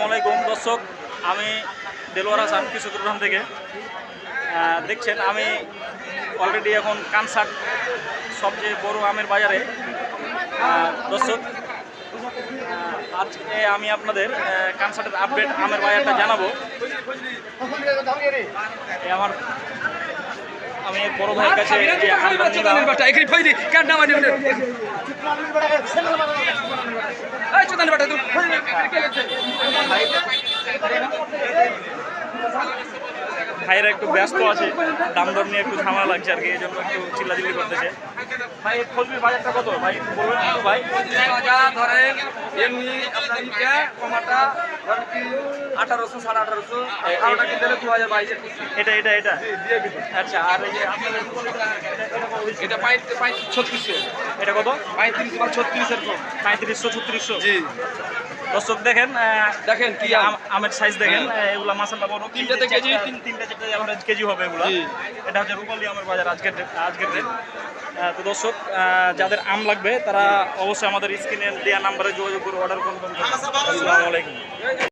আসসালামু আলাইকুম দর্শক আমি দেলোয়ার হাসান কৃষকের ওখান থেকে। দেখছেন আমি অলরেডি এখন কানসাট সবচেয়ে বড় আমের বাজারে। দর্শক আজকে আমি আপনাদের কানসার্টের আপডেট আমের বাজারটা জানাব। আমার আমি বড় ভাইয়ের কাছে এই ভাইয়েরা একটু ব্যস্ত আছে দাম দর নিয়ে একটু ঝামেলা লাগছে আর কি এই জন্য একটু চিল্লাচিল্লি করতেছে। ভাই এই বাজারটা কত? ভাই বলবেন একটু ভাই। ধরেন এমনি আপনার ইটা কমাটা ধরেন কি আঠারোশো সাড়ে আঠারোশো আঠারোটা কিনতে হলে দু হাজার বাইশের এটা এটা এটা? আচ্ছা আর এই যে আপনাদের এটা পাইতে ছত্রিশশো এটা কত? পঁয়ত্রিশ বা ছত্রিশের কম পঁয়ত্রিশশো ছত্রিশশো। জি। দর্শক দেখেন দেখেন কি আম আম- আমের সাইজ দেখেন এগুলা মাসাল্লাহ বড় তিনটাতে তিনটে কেজি, তিনটা চারটা কেজি হবে এগুলা। এটা হচ্ছে রূপালী আমের বাজার আজকের আজকের রেট তো দর্শক যাদের আম লাগবে তারা অবশ্যই আমাদের স্ক্রিনে দেওয়া নাম্বারে যোগাযোগ করে অর্ডার করবেন। আসসালামু আলাইকুম।